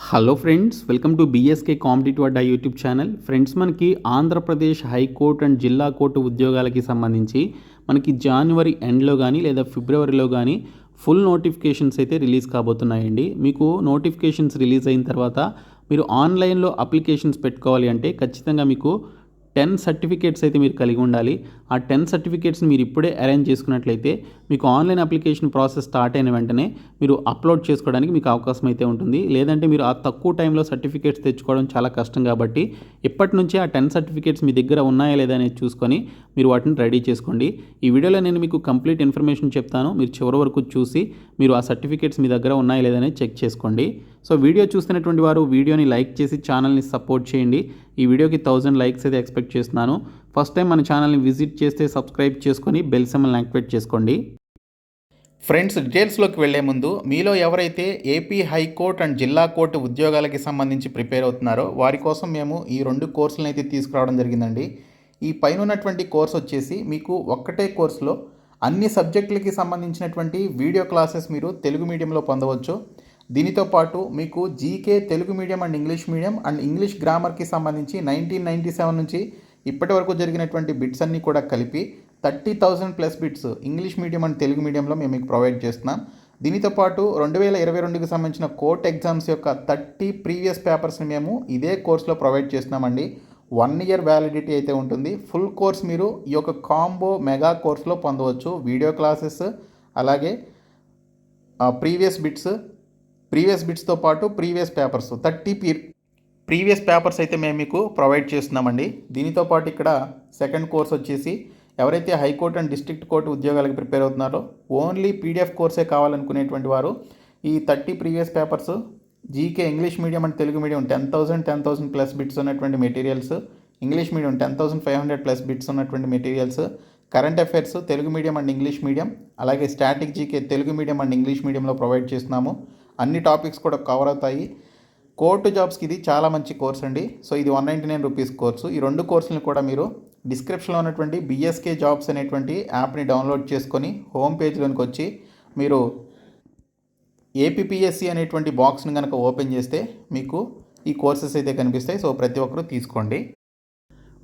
Hello friends welcome to BSK competitive Adda YouTube channel friends మనకి Andhra Pradesh high court and జిల్లా court ఉద్యోగాలకి సంబంధించి మనకి జనవరి ఎండ్లో కానీ లేదా ఫిబ్రవరిలో కానీ ఫుల్ నోటిఫికేషన్స్ అయితే రిలీజ్ కాబోతున్నాయండి. మీకు నోటిఫికేషన్స్ రిలీజ్ అయిన తర్వాత మీరు ఆన్లైన్లో అప్లికేషన్స్ పెట్టుకోవాలి అంటే ఖచ్చితంగా మీకు టెన్ సర్టిఫికేట్స్ అయితే మీరు కలిగి ఉండాలి. ఆ టెన్ సర్టిఫికేట్స్ని మీరు ఇప్పుడే అరేంజ్ చేసుకున్నట్లయితే మీకు ఆన్లైన్ అప్లికేషన్ ప్రాసెస్ స్టార్ట్ అయిన వెంటనే మీరు అప్లోడ్ చేసుకోవడానికి మీకు అవకాశం అయితే ఉంటుంది. లేదంటే మీరు ఆ తక్కువ టైంలో సర్టిఫికేట్స్ తెచ్చుకోవడం చాలా కష్టం కాబట్టి ఇప్పటి నుంచే ఆ టెన్ సర్టిఫికేట్స్ మీ దగ్గర ఉన్నాయా లేదా అనేది చూసుకొని మీరు వాటిని రెడీ చేసుకోండి. ఈ వీడియోలో నేను మీకు కంప్లీట్ ఇన్ఫర్మేషన్ చెప్తాను. మీరు చివరి వరకు చూసి మీరు ఆ సర్టిఫికేట్స్ మీ దగ్గర ఉన్నాయా లేదా అనేది చెక్ చేసుకోండి. సో వీడియో చూస్తున్నటువంటి వారు వీడియోని లైక్ చేసి ఛానల్ని సపోర్ట్ చేయండి. ఈ వీడియోకి థౌజండ్ లైక్స్ అయితే ఎక్స్పెక్ట్ చేస్తున్నాను. ఫస్ట్ టైం మన ఛానల్ని విజిట్ చేస్తే సబ్స్క్రైబ్ చేసుకొని బెల్ సెమ్మల్ని యాక్టివేట్ చేసుకోండి. ఫ్రెండ్స్ డీటెయిల్స్లోకి వెళ్ళే ముందు మీలో ఎవరైతే ఏపీ హైకోర్టు అండ్ జిల్లా కోర్టు ఉద్యోగాలకి సంబంధించి ప్రిపేర్ అవుతున్నారో వారి కోసం మేము ఈ రెండు కోర్సులను అయితే తీసుకురావడం జరిగిందండి. ఈ పైన ఉన్నటువంటి కోర్స్ వచ్చేసి మీకు ఒక్కటే కోర్సులో అన్ని సబ్జెక్టులకి సంబంధించినటువంటి వీడియో క్లాసెస్ మీరు తెలుగు మీడియంలో పొందవచ్చు. దీనితో పాటు మీకు GK Telugu medium and English medium and English గ్రామర్కి సంబంధించి నైన్టీన్ నైంటీ సెవెన్ నుంచి ఇప్పటి వరకు జరిగినటువంటి బిట్స్ అన్నీ కూడా కలిపి thirty thousand plus bits English medium and Telugu మీడియంలో మేము మీకు ప్రొవైడ్ చేస్తున్నాం. దీనితో పాటు రెండు వేల ఇరవై రెండుకి సంబంధించిన కోర్ట్ ఎగ్జామ్స్ యొక్క థర్టీ ప్రీవియస్ పేపర్స్ని మేము ఇదే కోర్సులో ప్రొవైడ్ చేస్తున్నామండి. వన్ ఇయర్ వ్యాలిడిటీ అయితే ఉంటుంది. ఫుల్ కోర్స్ మీరు ఈ యొక్క కాంబో మెగా కోర్స్లో పొందవచ్చు. వీడియో క్లాసెస్ అలాగే ప్రీవియస్ బిట్స్ ప్రీవియస్ బిట్స్తో పాటు previous papers thirty P previous papers అయితే మేము మీకు ప్రొవైడ్ చేస్తున్నామండి. దీనితో పాటు ఇక్కడ సెకండ్ కోర్స్ వచ్చేసి ఎవరైతే high court and district court ఉద్యోగాలకు ప్రిపేర్ అవుతున్నారో ఓన్లీ పీడిఎఫ్ కోర్సే కావాలనుకునేటువంటి వారు ఈ thirty previous papers GK English medium and Telugu medium ten thousand ten thousand plus bits ఉన్నటువంటి materials English medium ten thousand five hundred plus bits ఉన్నటువంటి materials current affairs Telugu medium and English medium అలాగే static GK Telugu medium and English మీడియంలో provide చేస్తున్నాము. అన్ని topics కూడా cover అవుతాయి. Court జాబ్స్కి ఇది చాలా మంచి కోర్స్ అండి. సో ఇది one ninety nine rupees course. ఈ రెండు కోర్సులను కూడా మీరు డిస్క్రిప్షన్లో ఉన్నటువంటి బిఎస్కే జాబ్స్ అనేటువంటి యాప్ని డౌన్లోడ్ చేసుకొని హోమ్ పేజ్లోనికి వచ్చి మీరు ఏపీఎస్సి అనేటువంటి బాక్స్ని కనుక ఓపెన్ చేస్తే మీకు ఈ కోర్సెస్ అయితే కనిపిస్తాయి. సో ప్రతి ఒక్కరూ తీసుకోండి.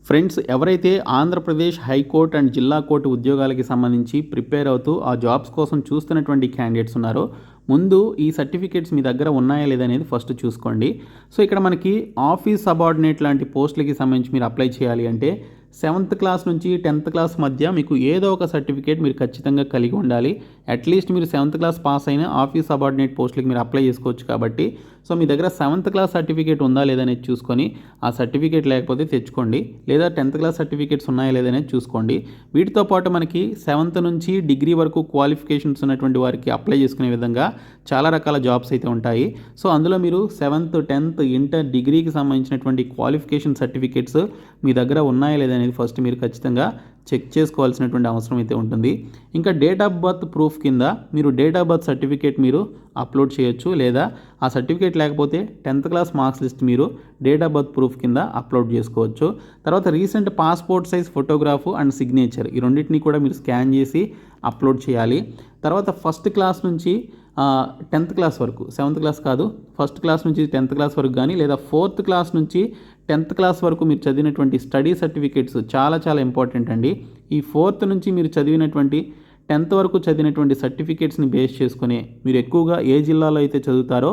ఫ్రెండ్స్ ఎవరైతే ఆంధ్రప్రదేశ్ హైకోర్టు అండ్ జిల్లా కోర్టు ఉద్యోగాలకి సంబంధించి ప్రిపేర్ అవుతూ ఆ జాబ్స్ కోసం చూస్తున్నటువంటి క్యాండిడేట్స్ ఉన్నారో ముందు ఈ సర్టిఫికేట్స్ మీ దగ్గర ఉన్నాయా లేదనేది ఫస్ట్ చూసుకోండి. సో ఇక్కడ మనకి ఆఫీస్ సబార్డినేట్ లాంటి పోస్టులకి సంబంధించి మీరు అప్లై చేయాలి అంటే సెవెంత్ క్లాస్ నుంచి టెన్త్ క్లాస్ మధ్య మీకు ఏదో ఒక సర్టిఫికేట్ మీరు ఖచ్చితంగా కలిగి ఉండాలి. అట్లీస్ట్ మీరు సెవెంత్ క్లాస్ పాస్ అయిన ఆఫీస్ సబార్డినేట్ పోస్టులకి మీరు అప్లై చేసుకోవచ్చు కాబట్టి. సో మీ దగ్గర సెవెంత్ క్లాస్ సర్టిఫికేట్ ఉందా లేదనేది చూసుకొని ఆ సర్టిఫికేట్ లేకపోతే తెచ్చుకోండి. లేదా టెన్త్ క్లాస్ సర్టిఫికేట్స్ ఉన్నాయా లేదనేది చూసుకోండి. వీటితో పాటు మనకి సెవెంత్ నుంచి డిగ్రీ వరకు క్వాలిఫికేషన్స్ ఉన్నటువంటి వారికి అప్లై చేసుకునే విధంగా చాలా రకాల జాబ్స్ అయితే ఉంటాయి. సో అందులో మీరు సెవెంత్ టెన్త్ ఇంటర్ డిగ్రీకి సంబంధించినటువంటి క్వాలిఫికేషన్ సర్టిఫికేట్స్ మీ దగ్గర ఉన్నాయా లేదనేది ఫస్ట్ మీరు ఖచ్చితంగా చెక్ చేసుకోవాల్సినటువంటి అవసరం అయితే ఉంటుంది. ఇంకా డేట్ ఆఫ్ బర్త్ ప్రూఫ్ కింద మీరు డేట్ ఆఫ్ బర్త్ సర్టిఫికేట్ మీరు అప్లోడ్ చేయొచ్చు లేదా ఆ సర్టిఫికేట్ లేకపోతే టెన్త్ క్లాస్ మార్క్స్ లిస్ట్ మీరు డేట్ ఆఫ్ బర్త్ ప్రూఫ్ కింద అప్లోడ్ చేసుకోవచ్చు. తర్వాత recent passport size photograph and signature ఈ రెండింటిని కూడా మీరు స్కాన్ చేసి అప్లోడ్ చేయాలి. తర్వాత ఫస్ట్ క్లాస్ నుంచి టెన్త్ క్లాస్ వరకు సెవెంత్ క్లాస్ కాదు ఫస్ట్ క్లాస్ నుంచి టెన్త్ క్లాస్ వరకు కానీ లేదా ఫోర్త్ క్లాస్ నుంచి టెన్త్ క్లాస్ వరకు మీరు చదివినటువంటి స్టడీ సర్టిఫికేట్స్ చాలా చాలా ఇంపార్టెంట్ అండి. ఈ ఫోర్త్ నుంచి మీరు చదివినటువంటి టెన్త్ వరకు చదివినటువంటి సర్టిఫికేట్స్ని బేస్ చేసుకుని మీరు ఎక్కువగా ఏ జిల్లాలో అయితే చదువుతారో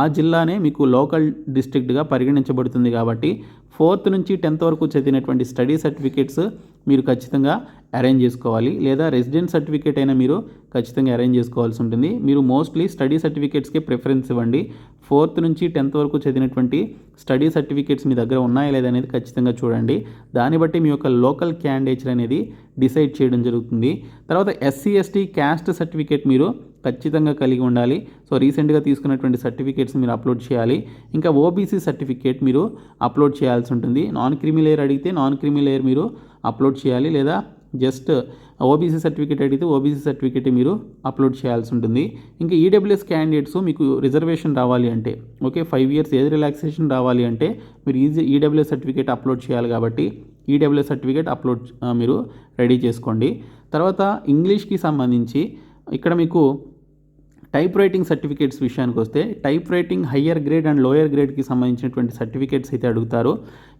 ఆ జిల్లానే మీకు లోకల్ డిస్ట్రిక్ట్గా పరిగణించబడుతుంది కాబట్టి ఫోర్త్ నుంచి టెన్త్ వరకు చదివినటువంటి స్టడీ సర్టిఫికేట్స్ మీరు ఖచ్చితంగా అరేంజ్ చేసుకోవాలి. లేదా రెసిడెంట్ సర్టిఫికేట్ అయినా మీరు ఖచ్చితంగా అరేంజ్ చేసుకోవాల్సి ఉంటుంది. మీరు మోస్ట్లీ స్టడీ సర్టిఫికేట్స్కే ప్రిఫరెన్స్ ఇవ్వండి. ఫోర్త్ నుంచి టెన్త్ వరకు చదివినటువంటి స్టడీ సర్టిఫికేట్స్ మీ దగ్గర ఉన్నాయా లేదా అనేది ఖచ్చితంగా చూడండి. దాన్ని బట్టి మీ యొక్క లోకల్ క్యాండిడేట్స్ అనేది డిసైడ్ చేయడం జరుగుతుంది. తర్వాత ఎస్సీ ఎస్టీ క్యాస్ట్ సర్టిఫికేట్ మీరు ఖచ్చితంగా కలిగి ఉండాలి. సో రీసెంట్గా తీసుకున్నటువంటి సర్టిఫికేట్స్ మీరు అప్లోడ్ చేయాలి. ఇంకా ఓబీసీ సర్టిఫికేట్ మీరు అప్లోడ్ చేయాల్సి ఉంటుంది. నాన్ క్రిమి లేయర్ అడిగితే నాన్ క్రిమి లేయర్ మీరు అప్లోడ్ చేయాలి. లేదా జస్ట్ ఓబీసీ సర్టిఫికేట్ అడిగితే ఓబీసీ సర్టిఫికేట్ మీరు అప్లోడ్ చేయాల్సి ఉంటుంది. ఇంకా ఈడబ్ల్యూఎస్ క్యాండిడేట్స్ మీకు రిజర్వేషన్ రావాలి అంటే ఓకే ఫైవ్ ఇయర్స్ ఏది రిలాక్సేషన్ రావాలి అంటే మీరు ఈజీ ఈడబ్ల్యూఎస్ సర్టిఫికేట్ అప్లోడ్ చేయాలి కాబట్టి ఈడబ్ల్యూఎస్ సర్టిఫికేట్ అప్లోడ్ మీరు రెడీ చేసుకోండి. తర్వాత ఇంగ్లీష్కి సంబంధించి ఇక్కడ మీకు టైప్ రైటింగ్ సర్టిఫికేట్స్ విషయానికి వస్తే type writing higher grade and lower గ్రేడ్కి సంబంధించినటువంటి సర్టిఫికేట్స్ అయితే అడుగుతారు.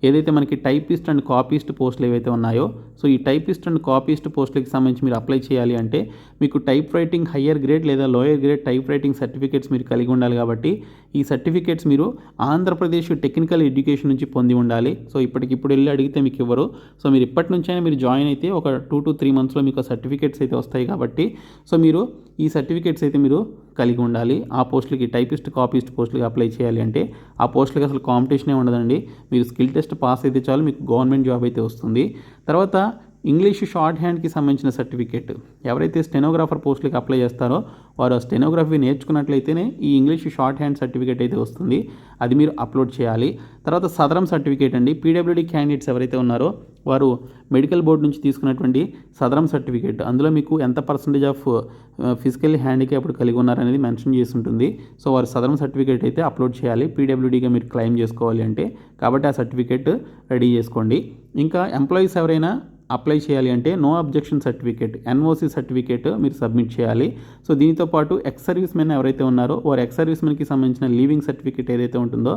ఏదైతే మనకి టైపిస్ట్ అండ్ కాపీస్ట్ పోస్టులు ఏవైతే ఉన్నాయో సో ఈ టైపిస్ట్ అండ్ కాపీస్ట్ పోస్టులకి సంబంధించి మీరు అప్లై చేయాలి అంటే మీకు టైప్ రైటింగ్ హయ్యర్ గ్రేడ్ లేదా lower grade type writing certificates మీరు కలిగి ఉండాలి కాబట్టి ఈ సర్టిఫికేట్స్ మీరు ఆంధ్రప్రదేశ్ టెక్నికల్ ఎడ్యుకేషన్ నుంచి పొంది ఉండాలి. సో ఇప్పటికిప్పుడు వెళ్ళి అడిగితే మీకు ఇవ్వరు సో మీరు ఇప్పటి నుంచైనా మీరు జాయిన్ అయితే ఒక టూ టు త్రీ మంత్స్లో మీకు సర్టిఫికేట్స్ అయితే వస్తాయి కాబట్టి సో మీరు ఈ సర్టిఫికేట్స్ అయితే మీరు కలిగి ఉండాలి. ఆ పోస్టులకి టైపిస్ట్ కాపీస్ట్ పోస్టులకి అప్లై చేయాలి అంటే ఆ పోస్టులకి అసలు కాంపిటీషనే ఉండదండి. మీరు స్కిల్ టెస్ట్ పాస్ అయితే చాలు మీకు గవర్నమెంట్ జాబ్ అయితే వస్తుంది. తర్వాత ఇంగ్లీష్ షార్ట్ హ్యాండ్కి సంబంధించిన సర్టిఫికేట్. ఎవరైతే స్టెనోగ్రాఫర్ పోస్టులకి అప్లై చేస్తారో వారు ఆ స్టెనోగ్రఫీ నేర్చుకున్నట్లయితేనే ఈ ఇంగ్లీష్ షార్ట్ హ్యాండ్ సర్టిఫికేట్ అయితే వస్తుంది. అది మీరు అప్లోడ్ చేయాలి. తర్వాత సదరం సర్టిఫికేట్ అండి. పీడబ్ల్యూడీ క్యాండిడేట్స్ ఎవరైతే ఉన్నారో వారు మెడికల్ బోర్డు నుంచి తీసుకున్నటువంటి సదరం సర్టిఫికేట్. అందులో మీకు ఎంత పర్సంటేజ్ ఆఫ్ ఫిజికల్ హ్యాండిక్యాప్డ్ కలిగి ఉన్నారనేది మెన్షన్ చేసి ఉంటుంది సో వారు సదరం సర్టిఫికేట్ అయితే అప్లోడ్ చేయాలి. పీడబ్ల్యూడీగా మీరు క్లెయిమ్ చేసుకోవాలి అంటే. కాబట్టి ఆ సర్టిఫికేట్ రెడీ చేసుకోండి. ఇంకా ఎంప్లాయీస్ ఎవరైనా అప్లై చేయాలి అంటే no objection certificate NOC certificate మీరు సబ్మిట్ చేయాలి. సో దీనితో పాటు ఎక్స్ సర్వీస్ మెన్ ఎవరైతే ఉన్నారో వారు ఎక్స్ సర్వీస్ మెన్కి సంబంధించిన లీవింగ్ సర్టిఫికేట్ ఏదైతే ఉంటుందో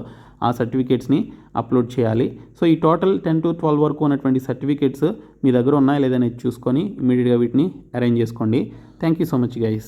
ఆ సర్టిఫికేట్స్ని అప్లోడ్ చేయాలి. సో ఈ టోటల్ టెన్ టు ట్వెల్వ్ వరకు ఉన్నటువంటి సర్టిఫికేట్స్ మీ దగ్గర ఉన్నాయా లేదనేది చూసుకొని ఇమీడియట్గా వీటిని అరేంజ్ చేసుకోండి. Thank you so much guys